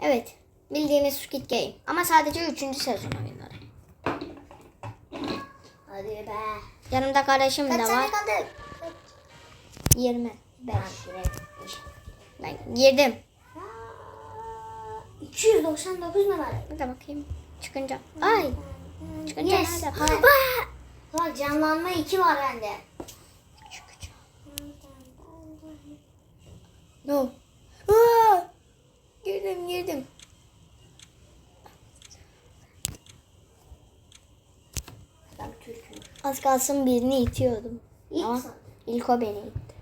Evet. Bildiğimiz Squid Game. Ama sadece 3. sezon oyunları. Hadi be. Yanımda kardeşim Kaç de var. kaldı? 20. Ben. Ben girdim. Aa, 299 numara. Bir de bakayım. Çıkınca. Ay. Çıkınca Yes. nerede? Hayır. Bak canlanma 2 var bende. Çıkacağım. No. Aa! Girdim girdim. Az kalsın birini itiyordum. İlk Ama sandım. ilk o beni itti.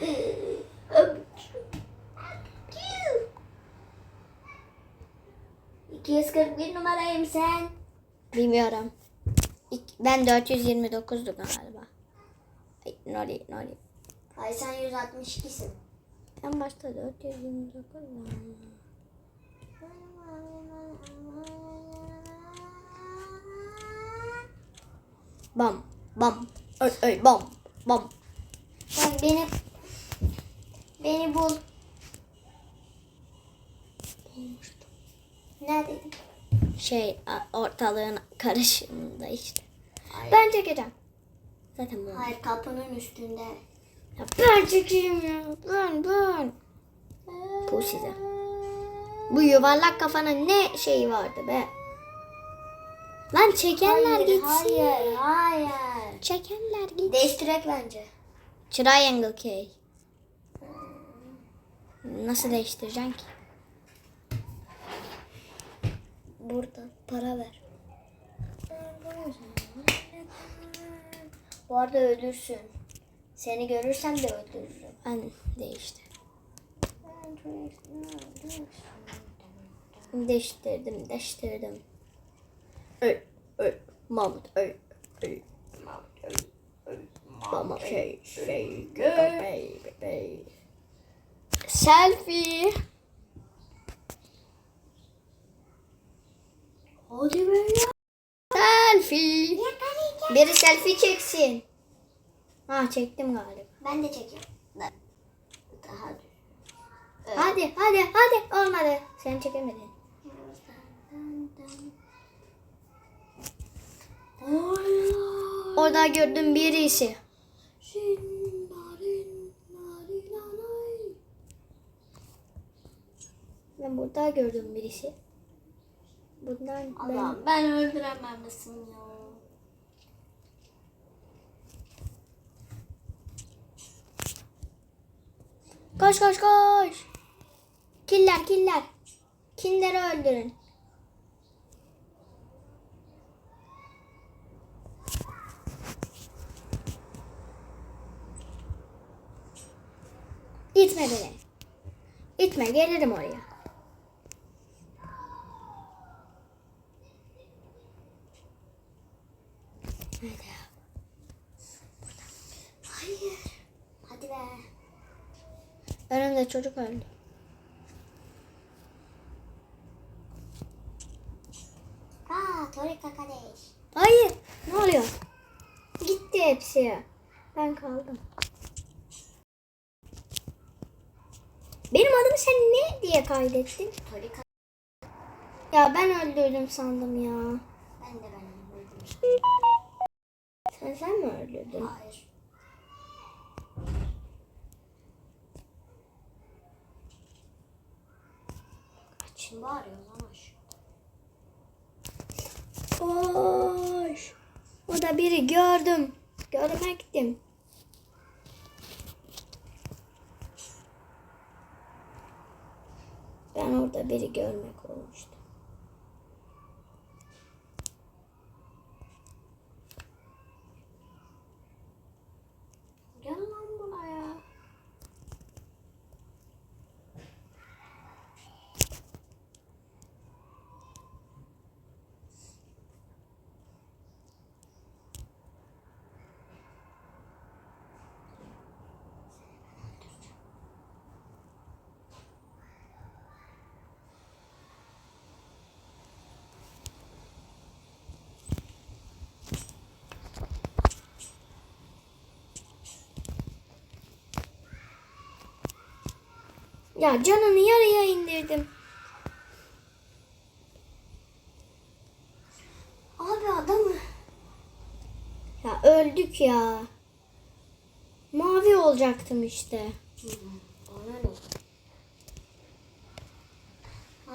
241 numarayım sen. Bilmiyorum. Ben 429'du galiba. Ay, Nori, Nori. Ay sen 162'sin. En başta 429 mu? Bam, bam, öy, öy, bam, bam. Sen beni beni bul. Neredeydin? Şey, ortalığın karışımında işte. Hayır. Ben çekeceğim. Zaten bu. Hayır kapının üstünde. Ben çekeyim ya. Ben, ben. Bu size. Bu yuvarlak kafanın ne şeyi vardı be? Lan çekenler hayır, gitsin. hayır, hayır. Çekenler gitsin. Değiştirek bence. Triangle K. Nasıl değiştireceksin ki? Burada para ver. Bu arada ölürsün. Seni görürsem de öldürürüm. Ben değiştir. Değiştirdim, değiştirdim. Öy, öy, Mahmut, öy, öy. Mama şey, şey, baby, baby. Selfie. Hadi be ya. Selfie. Biri selfie çeksin. Ha çektim galiba. Ben de çekeyim. Daha düz. Hadi, hadi, hadi. Olmadı. Sen çekemedin. Orada gördüm birisi. Ben burada gördüm birisi. Bundan ben... Allah'ım ben öldüremem misin ya? Koş koş koş. Killer killer. Killeri öldürün. İtme beni. İtme gelirim oraya. Hadi. Hayır. Hadi be. Önümde çocuk öldü. Aa, Torika kardeş. Hayır. Ne oluyor? Gitti hepsi. Ben kaldım. Benim adımı sen ne diye kaydettin? Torika. Ya ben öldürdüm sandım ya. Ben de ben öldürdüm. Sen sen mi öldürdün? Hayır. Kim bağırıyor lan aşağıda? Koş. O da biri gördüm. Görmek gittim. Ben orada biri görmek olmuştu. Ya canını yarıya indirdim. Abi adamı. Ya öldük ya. Mavi olacaktım işte. Bana ne?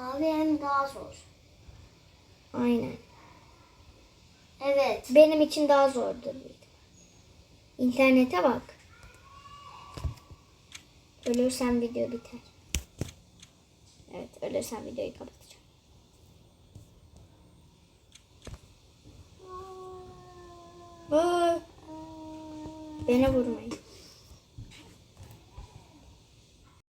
Abi hem daha zor. Aynen. Evet. Benim için daha ihtimal. İnternete bak. Ölürsem video biter. Evet ölürsem videoyu kapatacağım. Aa, Beni vurmayın.